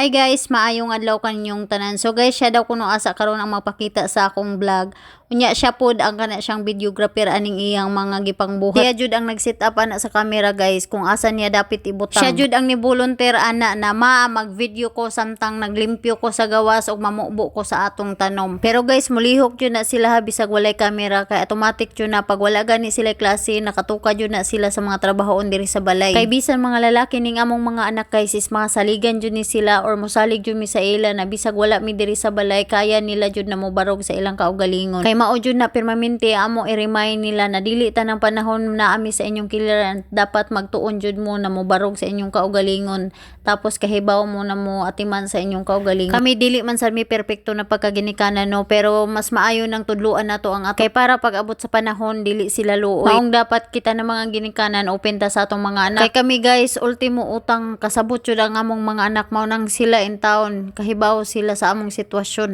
Hi guys, maayong adlaw kaninyong tanan. So guys, siya daw kuno asa karon ang mapakita sa akong vlog. Unya siya pod ang kana siyang videographer aning iyang mga gipang buhat. Siya jud ang nag-set up ana sa camera guys kung asa niya dapat ibutang. Siya jud ang ni volunteer ana na maa mag-video ko samtang naglimpyo ko sa gawas ug mamubo ko sa atong tanom. Pero guys, mulihok jud na sila bisag walay camera kay automatic jud na pag wala gani sila klase nakatuka jud na sila sa mga trabahoon diri sa balay. Kay bisan mga lalaki ning among mga anak guys is mga saligan jud ni sila or mosalig jud mi sa ila na bisag wala mi diri sa balay kaya nila jud na mobarog sa ilang kaugalingon. Kay mao jud na permanente amo i-remind nila na dili ta ng panahon na ami sa inyong kiliran dapat magtuon jud mo na mobarog sa inyong kaugalingon tapos kahibaw mo na mo atiman sa inyong kaugalingon. Kami dili man sad mi perpekto na pagkaginikanan no pero mas maayo nang tudluan nato ang ato. Kay para pag abot sa panahon dili sila luoy. Maong dapat kita na mga ginikanan open ta sa atong mga anak. Kay kami guys ultimo utang kasabot jud ang among mga anak mao nang sila in town kahibaw sila sa among sitwasyon.